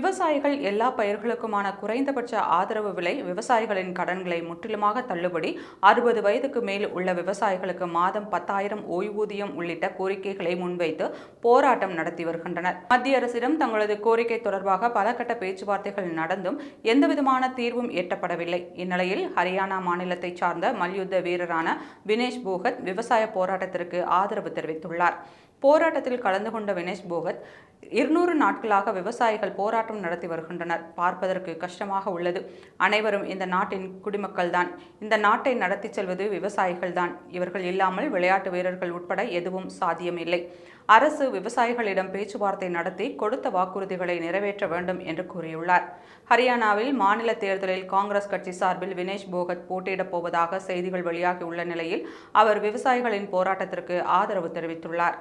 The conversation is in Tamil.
விவசாயிகள் எல்லா பயிர்களுக்குமான குறைந்தபட்ச ஆதரவு விலை விவசாயிகளின் கடன்களை முற்றிலுமாக தள்ளுபடி அறுபது வயதுக்கு மேல் உள்ள விவசாயிகளுக்கு மாதம் பத்தாயிரம் ஓய்வூதியம் உள்ளிட்ட கோரிக்கைகளை முன்வைத்து போராட்டம் நடத்தி வருகின்றனர். மத்திய அரசிடம் தங்களது கோரிக்கை தொடர்பாக பல கட்ட பேச்சுவார்த்தைகள் நடந்தும் எந்தவிதமான தீர்வும் எட்டப்படவில்லை. இந்நிலையில் ஹரியானா மாநிலத்தைச் சார்ந்த மல்யுத்த வீரரான வினேஷ் போகத் விவசாய போராட்டத்திற்கு ஆதரவு தெரிவித்துள்ளார். போராட்டத்தில் கலந்து கொண்ட வினேஷ் போகத் இருநூறு நாட்களாக விவசாயிகள் போராட்டம் நடத்தி வருகின்றனர். பார்ப்பதற்கு கஷ்டமாக உள்ளது. அனைவரும் இந்த நாட்டின் குடிமக்கள்தான். இந்த நாட்டை நடத்தி செல்வது விவசாயிகள்தான். இவர்கள் இல்லாமல் விளையாட்டு வீரர்கள் உட்பட எதுவும் சாத்தியமில்லை. அரசு விவசாயிகளிடம் பேச்சுவார்த்தை நடத்தி கொடுத்த வாக்குறுதிகளை நிறைவேற்ற வேண்டும் என்று கூறியுள்ளார். ஹரியானாவில் மாநில தேர்தலில் காங்கிரஸ் கட்சி சார்பில் வினேஷ் போகத் போட்டியிடப் போவதாக செய்திகள் வெளியாகியுள்ள நிலையில் அவர் விவசாயிகளின் போராட்டத்திற்கு ஆதரவு தெரிவித்துள்ளார்.